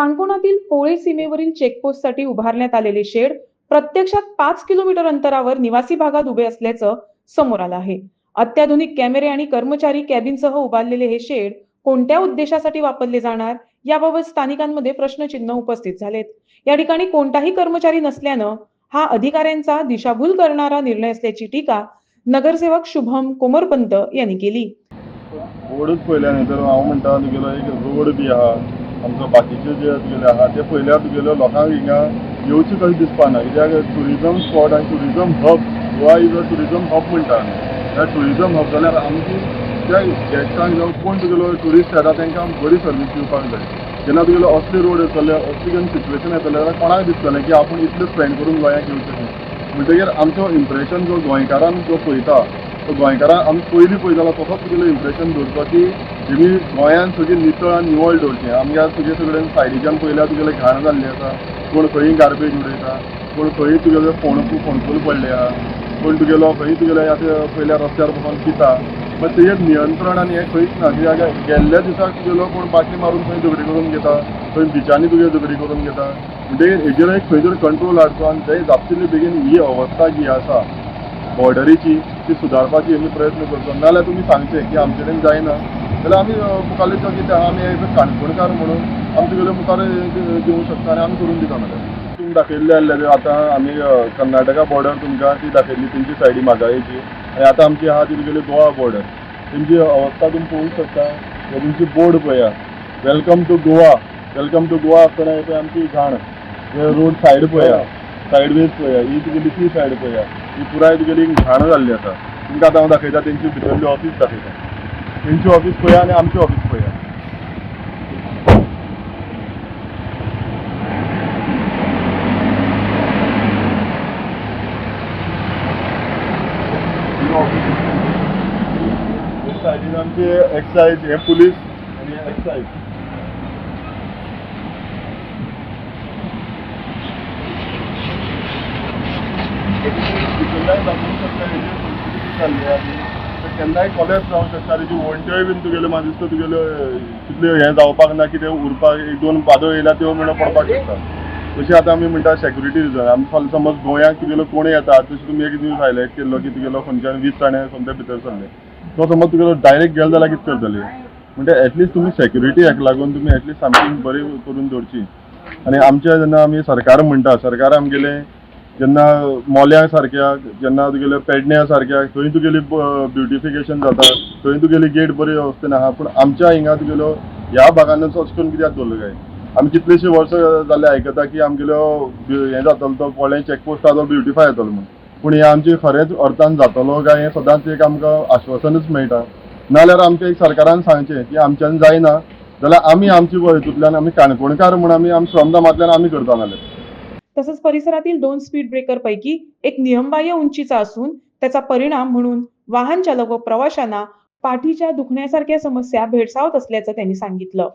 काणकोणातील पोळे सीमेवरील चेकपोस्टसाठी उभारण्यात आलेले शेड प्रत्यक्षात पाच किलोमीटर अंतरावर निवासी भागात उभे असल्याचं समोर आलं आहे. अत्याधुनिक कॅमेरे आणि कर्मचारी कॅबिनसह उभारलेले हे शेड कोणत्या उद्देशासाठी वापरले जाणार याबाबत स्थानिकांमध्ये प्रश्नचिन्ह उपस्थित झालेत. या ठिकाणी कोणताही कर्मचारी नसल्यानं हा अधिकाऱ्यांचा दिशाभूल करणारा निर्णय असल्याची टीका नगरसेवक शुभम कोमरपंत यांनी केली. रोडच पयल्या तर हांव म्हणटा तुगेलो एक रोड बी आहा आमचो बाकीचे जे गेले आहा ते पयल्यार तुगेलो लोकांक हिंगा येवची कशें दिसपाना कित्याक टुरिजम स्पॉट आनी tourism hub Goa is a tourism hub म्हणटा आमी. त्या टुरिजम हब जाल्यार आमची त्या गॅस्टांक जावं कोण तुगेलो ट्युरिस्ट येता तांकां बरी सर्वीस दिवपाक जाय. जेन्ना तुगेलो असले रोड येतले असली केन्ना सिच्युएशन येतलें जाल्यार कोणाक दिसतलें की आपूण इतलें स्पेंड करून गोंयाक येवचें म्हणटकीर म्हणटगीर आमचो इम्प्रेशन जो गोंयकारान जो पळयता गोंयकारांक आमी पयलीं पळयतालो तसोच तुगेलो इम्प्रेशन दवरचो की तेमी गोंयांत सगळी नितळ आनी निवळ दवरचें आमच्या तुजे सगळ्यान सायडीच्यान पळयल्यार तुगेलें घाण जाल्लें आसा कोण खंयी गार्बेज उडयता? कोण खंयी तुगेलो फोण फोणकूल पडले आहा कोण तुगेलो खंय तुगेलो आतां पयल्या रस्त्यार बसून पिता मागीर ते नियंत्रण आनी हें खंयच ना कित्याक गेल्ल्या दिसाक तुगेलो कोण बाकी मारून खंय झगडी करून घेता? खंय बिचांनी तुगे झगडी करून घेता? म्हणटकीर हेजेर एक खंय तरी कंट्रोल हाडचो आनी ते जापतिल्ले बेगीन ही अवस्था जी आसा बॉर्डरीची ती सुदारपाची आमी प्रयत्न करचो नाजाल्यार तुमी सांगचें की आमचे कडेन जायना जाल्यार आमी मुखार तो कितें आहा आमी एक काणकोणकार म्हणून आमचे कडेन मुखार दिवंक शकता आनी आमी करून दिता नाजाल्यार तुमी दाखयल्ले आसले आतां आमी कर्नाटका बॉर्डर तुमकां ती दाखयल्ली तेंची सायडी मागाळेची आनी आतां आमची आहा ती तुगेली गोवा बॉर्डर तेंची अवस्था तुमी पळोवंक शकता. तुमची बोर्ड पळया welcome to Goa welcome to Goa आसतना हे पळय आमची घाण रोड सायड पळया सायड वेज पळया ही तुगेली ती सायड पळया ही पुराय तुगेली घाण जाल्ली आसा तुमकां आतां हांव दाखयता तेंची भितरली ऑफीस दाखयता तेंची ऑफीस पळया आनी आमची ऑफीस पळया सायडीन आमचे एक्सायज हे पुलीस आनी एक्सायज केन्नाय दाखोवंक शकता हेजी परिस्थिती जाल्ली आनी केन्नाय कॉलेज जावंक शकता. तेजी वणट्योय बीन तुगेल्यो म्हाका दिसता तुगेल्यो तितल्यो हें जावपाक ना कितें उरपाक एक दोन पादळ येयला त्यो म्हणून पडपाक शकता. तशें आतां आमी म्हणटा सेक्युरिटी रिजन आमी फाल्यां समज गोंयांत तुगेलो कोणूय येता तशें तुमी एक न्यूज हायलायट केल्लो की तुगेलो खंयच्यान वीस जाणे समजा भितर सरले तो समज तुगेलो डायरेक्ट गेलो जाल्यार कितें करतले म्हणजे एटलीस्ट तुमी सेक्युरिटी हेका लागून तुमी एटलीस्ट सामकी बरी करून दवरची. आनी आमच्या जेन्ना आमी सरकार म्हणटा सरकार आमगेलें जेन्ना मोल्या सारक्या जेन्ना तुगेले पेडण्या सारक्या थंय तुगेली ब्युटिफिकेशन जाता थंय तुगेली गेट बरी वेवस्थेन आहा पूण आमच्या हिंगा तुगेलो ह्या भागानूच अशें करून कित्याक दवरलो काय? आमी कितलींशीं वर्सां जाले आयकता की आमगेलो हें जातलो तो पोळे चॅकपोस्ट आहा तो ब्युटिफाय जातलो म्हणून. पूण हें आमचें खरेंच अर्थान जातलो काय हें सदांच एक आमकां आश्वासनच मेळटा नाल्यार आमच्या एक सरकारान सांगचें की आमच्यान जायना जाल्यार आमी आमची हितूंतल्यान आमी काणकोणकार म्हूण आमी आमी श्रमदामांतल्यान आमी करता नाल्यार तसंच परिसरातील दोन स्पीड ब्रेकर पैकी एक नियमबाह्य उंचीचा असून त्याचा परिणाम म्हणून वाहन चालक व प्रवाशांना पाठीच्या दुखण्यासारख्या समस्या भेडसावत असल्याचं त्यांनी सांगितलं.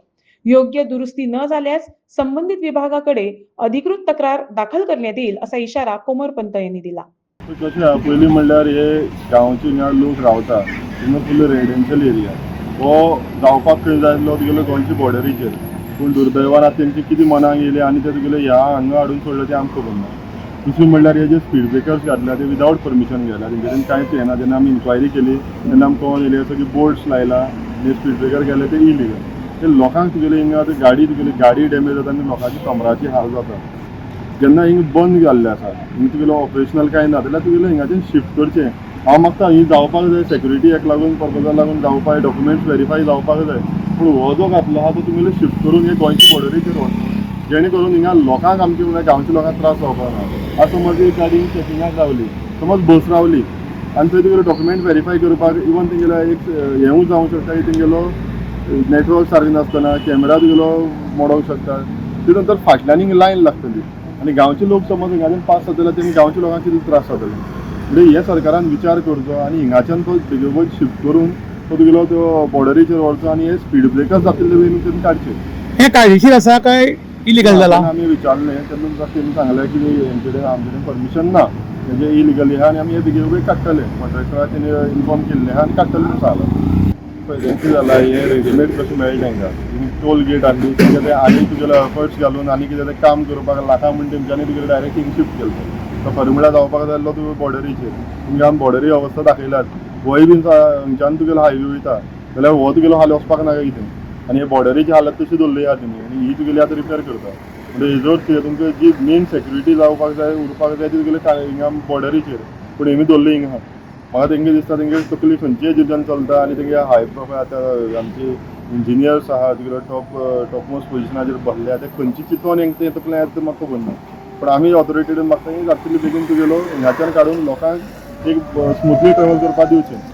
योग्य दुरुस्ती न झाल्यास संबंधित विभागाकडे अधिकृत तक्रार दाखल करण्यात येईल असा इशारा कोमरपंत यांनी दिला. कशें पयलीं म्हणल्यार हे गांवचे लोक रावता हिंगा फुल रेजिडेन्शियल एरिया हो जावपाक खंय जाय आसलो गेलो गोंयचे बॉर्डरीचेर पूण दुर्दैवान आतां तेंची कितें मनाक येयलें आनी ते तुगेले ह्या हांगा हाडून सोडलें तें आमकां खबर ना दुसरें म्हणल्यार हे जे स्पीड ब्रेकर्स घातल्या ते विदावट परमिशन घातल्या तेंचे कडेन कांयच येना जेन्ना आमी इन्क्वायरी केली तेन्ना आमकां कळोन येयलें सगळी बोर्ड्स लायला जे स्पीड ब्रेकर गेले ते इलिगल ते लोकांक तुगेले हिंगा आतां गाडी तुगेली गाडी डॅमेज जाता आनी लोकांची कमराची हाल जाता जेन्ना हिंग बंद जाल्लें आसा हिंग तुगेलो ऑपरेशनल कांय ना जाल्यार तुगेलें हिंगाच्यान शिफ्ट करचें हांव मागता ही जावपाक जाय सेक्युरिटी हेका लागून पर्पजाक लागून जावपाक डॉक्युमेंट्स व्हेरीफाय जावपाक जाय. पूण हो जो घातलो आहा तो तुगेलो शिफ्ट करून हे गोंयच्या बॉर्डरीचेर व्हर जेणे करून हिंगा लोकांक आमचे म्हणजे गांवच्या लोकांक त्रास जावपाक ना. आतां समज एक गाडी चॅकिंगाक रावली समज बस रावली आनी थंय तुगेलो डॉक्युमेंट व्हेरीफाय करपाक इवन तेंगेलो एक हेंवूय जावंक शकता की तेंगेलो नेटवर्क सारकें नासतना कॅमेरा तुगेलो मोडोवंक शकता. तितून नंतर फाटल्यान लायन लागतली. आनी गांवचे लोक समज हिंगाच्यान पास जाता जाल्यार तेमी गांवच्या लोकांक कितें त्रास जातले. म्हणजे हे सरकारान विचार करचो आनी हिंगाच्यान तो बेगोबेग शिफ्ट करून तो तुगेलो तो बॉर्डरीचेर व्हरचो आनी हे स्पीड ब्रेकर्स जातले बीन तेमी काडचे. हे कायदेशीर आसा काय? इलिगल जाला तेन्ना आमी विचारलें तेन्ना तुमकां तेमी सांगलें की हेंचे कडेन आमचे कडेन परमिशन ना म्हणजे इलिगली आहा आनी आमी हे बेगीन काडटले. कॉन्ट्रॅक्टराक तेणी इन्फॉर्म केल्लें आहा आनी काडटले म्हणून सांगलें कितें जाला हे रेडीमेड कशें मेळटा तांकां. टोल गेट आसली तेंचे ते आनी तुगेले एफर्ट्स घालून आनी कितें तें काम करपाक लाखां म्हणून तेंच्यांनी तुगेले डायरेक्ट हिंग शिफ्ट केलो तो फर्मुला जावपाक जाल्लो तुवें बॉर्डरीचेर तुमगे आमी बॉर्डरी अवस्था दाखयल्यात गोंय बीन हांगच्यान तुगेलो हायवे वयता जाल्यार हो तुगेलो हाल वचपाक नाका कितें आनी हे बॉर्डरीची हालत तशी दवरली आहा तुमी आनी ही तुगेली आतां रिपेर करता. म्हणजे हेजो तुमकां जी मेन सेक्युरिटी जावपाक जाय उरपाक जाय ती तुगेले हिंगा बॉर्डरीचेर पूण हेमी दवरली हिंगा. म्हाका तेंगे दिसता तेंगे तकली खंयचे एजन्सान चलता आनी तेंगे हाय प्रोफायल आतां आमचे इंजिनियर्स आहा तुगेलो टॉप टॉप मोस्ट पोजिशनाचेर बसले ते खंयची चिंतोन हेंक ते तकलें येता म्हाका खबर ना पूण आमी ऑथॉरिटीन म्हाका जातली बेगीन तुगेलो ह्याच्यान काडून लोकांक एक स्मुथली ट्रॅव्हल करपाक दिवचें.